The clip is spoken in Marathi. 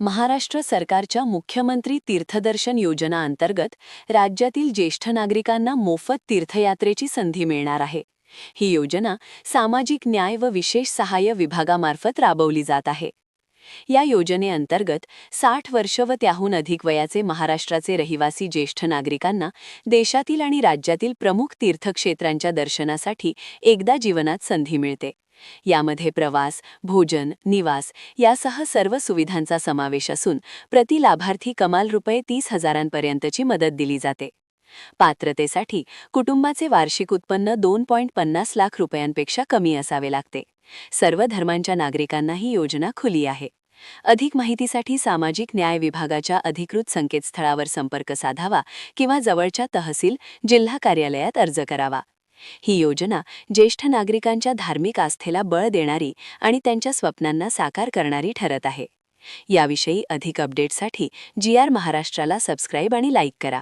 महाराष्ट्र सरकारच्या मुख्यमंत्री तीर्थदर्शन योजना अंतर्गत राज्यातील ज्येष्ठ नागरिकांना मोफत तीर्थयात्रेची संधी मिळणार आहे. ही योजना सामाजिक न्याय व विशेष सहाय्य विभागामार्फत राबवली जात आहे. या योजनेअंतर्गत साठ वर्ष व त्याहून अधिक वयाचे महाराष्ट्राचे रहिवासी ज्येष्ठ नागरिकांना देशातील आणि राज्यातील प्रमुख तीर्थक्षेत्रांच्या दर्शनासाठी एकदा जीवनात संधी मिळते. यामध्ये प्रवास भोजन निवास यासह सर्व सुविधांचा समावेश असून प्रति लाभार्थी कमाल रुपये तीस हजारांपर्यंतची मदत दिली जाते. पात्रतेसाठी कुटुंबाचे वार्षिक उत्पन्न दोन पॉईंट पन्नास लाख रुपयांपेक्षा कमी असावे लागते. सर्व धर्मांच्या नागरिकांना ही योजना खुली आहे. अधिक माहितीसाठी सामाजिक न्याय विभागाच्या अधिकृत संकेतस्थळावर संपर्क साधावा किंवा जवळच्या तहसील जिल्हा कार्यालयात अर्ज करावा. ही योजना ज्येष्ठ नागरिकांच्या धार्मिक आस्थेला बळ देणारी आणि त्यांच्या स्वप्नांना साकार करणारी ठरत आहे. याविषयी अधिक अपडेटसाठी जी आर महाराष्ट्राला सबस्क्राईब आणि लाईक करा.